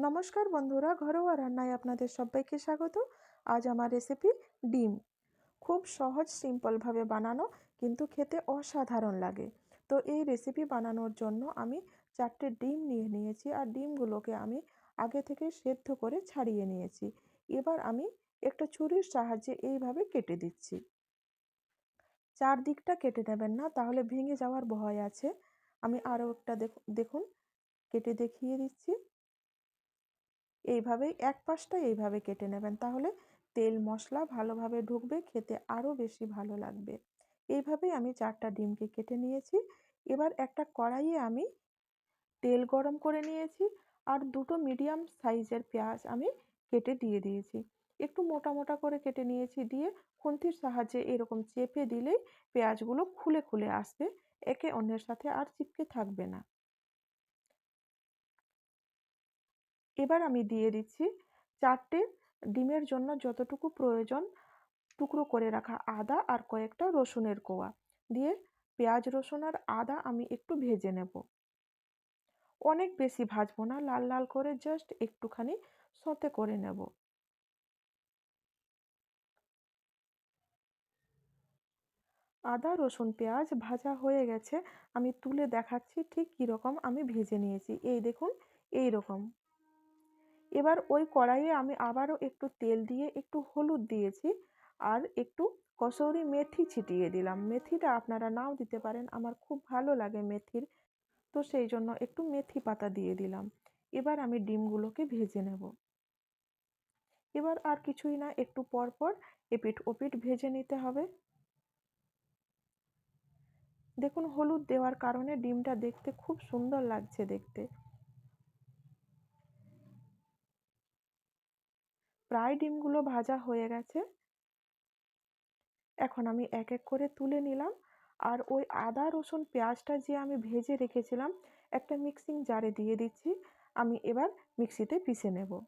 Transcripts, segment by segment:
নমস্কার বন্ধুরা, ঘরোয়া রান্নায় আপনাদের সবাইকে স্বাগত। আজ আমার রেসিপি ডিম। খুব সহজ সিম্পলভাবে বানানো, কিন্তু খেতে অসাধারণ লাগে। তো এই রেসিপি বানানোর জন্য আমি চারটে ডিম নিয়ে নিয়েছি, আর ডিমগুলোকে আমি আগে থেকে সেদ্ধ করে ছাড়িয়ে নিয়েছি। এবার আমি একটা ছুরির সাহায্যে এইভাবে কেটে দিচ্ছি। চারদিকটা কেটে নেবেন না, তাহলে ভেঙে যাওয়ার ভয় আছে। আমি আরও একটা দেখুন, কেটে দেখিয়ে দিচ্ছি। এইভাবেই, এক পাশটা এইভাবে কেটে নেবেন। তাহলে তেল মশলা ভালোভাবে ঢুকবে, খেতে আরও বেশি ভালো লাগবে। এইভাবেই আমি চারটা ডিমকে কেটে নিয়েছি। এবার একটা কড়াইয়ে আমি তেল গরম করে নিয়েছি আর দুটো মিডিয়াম সাইজের পেঁয়াজ আমি কেটে দিয়ে দিয়েছি। একটু মোটা মোটা করে কেটে নিয়েছি দিয়ে খুন্তির সাহায্যে এরকম চেপে দিলেই পেঁয়াজগুলো খুলে খুলে আসবে। একে অন্যের সাথে আর চিপকে থাকবে না। এবার আমি দিয়ে দিচ্ছি চারটে ডিমের জন্য যতটুকু প্রয়োজন টুকরো করে রাখা আদা আর কয়েকটা রসুনের কোয়া। দিয়ে পেঁয়াজ, রসুন আর আদা আমি একটু ভেজে নেব। অনেক বেশি ভাজবো না, লাল লাল করে জাস্ট একটুখানি সতে করে নেব। আদা, রসুন, পেঁয়াজ ভাজা হয়ে গেছে। আমি তুলে দেখাচ্ছি ঠিক কীরকম আমি ভেজে নিয়েছি। এই দেখুন, এই রকম। এবার ওই কড়াইয়ে আমি আবারও একটু তেল দিয়ে একটু হলুদ দিয়েছি আর একটু কসৌরি মেথি ছিটিয়ে দিলাম। মেথিটা আপনারা নাও দিতে পারেন, আমার খুব ভালো লাগে মেথির। তো সেই জন্য একটু মেথি পাতা দিয়ে দিলাম। এবার আমি ডিমগুলোকে ভেজে নেব। এবার আর কিছুই না, একটু পর পর এপিট ওপিট ভেজে নিতে হবে। দেখুন, হলুদ দেওয়ার কারণে ডিমটা দেখতে খুব সুন্দর লাগছে দেখতে। প্রায় ডিমগুলো ভাজা হয়ে গেছে। এখন আমি এক এক করে তুলে নিলাম। আর ওই আদা, রসুন, পেঁয়াজটা যে আমি ভেজে রেখেছিলাম, একটা মিক্সিং জারে দিয়ে দিচ্ছি। আমি এবার মিক্সিতে পিষে নেব।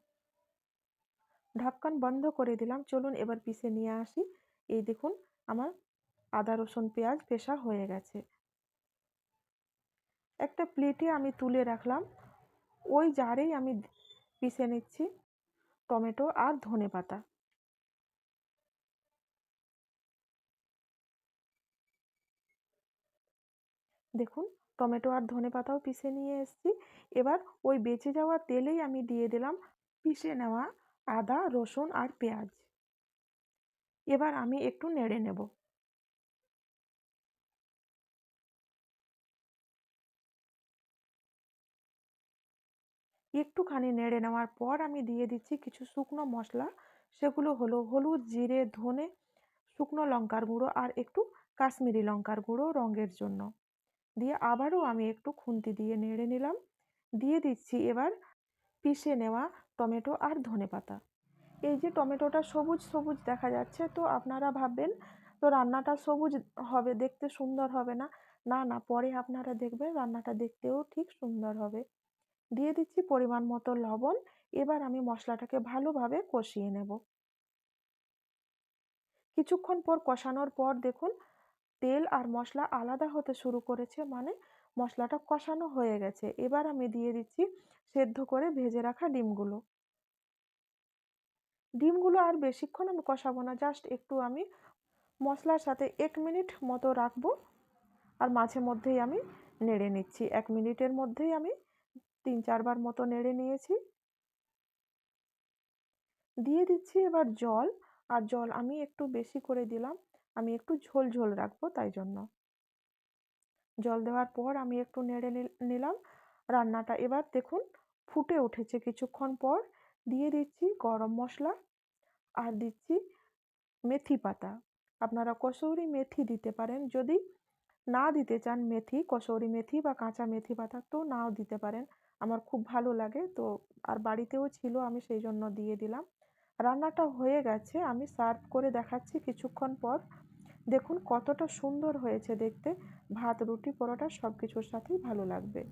ঢাক্কান বন্ধ করে দিলাম। চলুন এবার পিষে নিয়ে আসি। এই দেখুন, আমার আদা, রসুন, পেঁয়াজ পেশা হয়ে গেছে। একটা প্লেটে আমি তুলে রাখলাম। ওই জারেই আমি পিষে নিচ্ছি। টমেটো আর ধনে পাতা। দেখুন, টমেটো আর ধনে পাতাও পিষে নিয়ে এসেছি। এবার ওই বেঁচে যাওয়া তেলেই আমি দিয়ে দিলাম পিষে নেওয়া আদা, রসুন আর পেঁয়াজ। এবার আমি একটু নেড়ে নেব। একটুখানি নেড়ে নেওয়ার পর আমি দিয়ে দিচ্ছি কিছু শুকনো মশলা। সেগুলো হলো হলুদ, জিরে, ধনে, শুকনো লঙ্কার গুঁড়ো আর একটু কাশ্মীরি লঙ্কার গুঁড়ো রঙের জন্য। দিয়ে আবারও আমি একটু খুন্তি দিয়ে নেড়ে নিলাম। দিয়ে দিচ্ছি এবার পিষে নেওয়া টমেটো আর ধনে পাতা। এই যে টমেটোটা সবুজ সবুজ দেখা যাচ্ছে, তো আপনারা ভাববেন, তো রান্নাটা সবুজ হবে, দেখতে সুন্দর হবে না? না না, পরে আপনারা দেখবেন রান্নাটা দেখতেও ঠিক সুন্দর হবে। দিয়ে দিচ্ছি পরিমাণ মতো লবণ। এবার আমি মশলাটাকে ভালোভাবে কষিয়ে নেব। কিছুক্ষণ পর কষানোর পর দেখুন, তেল আর মশলা আলাদা হতে শুরু করেছে মানে মশলাটা কষানো হয়ে গেছে। এবার আমি দিয়ে দিচ্ছি সেদ্ধ করে ভেজে রাখা ডিমগুলো। ডিমগুলো আর বেশিক্ষণ আমি কষাবো না, জাস্ট একটু আমি মশলার সাথে এক মিনিট মতো রাখব। আর মাঝে মধ্যেই আমি নেড়ে নিচ্ছি। এক মিনিটের মধ্যেই আমি চারবার মতো নেড়ে নিয়েছি। দিয়ে দিচ্ছি এবার জল, আর জল আমি একটু বেশি করে দিলাম। আমি একটু ঝোল ঝোল রাখব তাই জন্য। জল দেওয়ার পর আমি একটু নেড়ে নিলাম। রান্নাটা এবার দেখুন ফুটে উঠেছে কিছুক্ষণ পর। দিয়ে দিচ্ছি গরম মশলা, আর দিচ্ছি মেথি পাতা। আপনারা কসৌরি মেথি দিতে পারেন। যদি না দিতে চান মেথি, কসৌরি মেথি বা কাঁচা মেথি পাতা তো নাও দিতে পারেন। আমার খুব ভালো লাগে। তো আর বাড়িতেও ছিল, আমি সেই জন্য দিয়ে দিলাম। রান্নাটা হয়ে গেছে, আমি সার্ভ করে দেখাচ্ছি কিছুক্ষণ পর। দেখুন কতটা সুন্দর হয়েছে দেখতে। ভাত, রুটি, পরোটা সব কিছুর সাথেই ভালো লাগবে।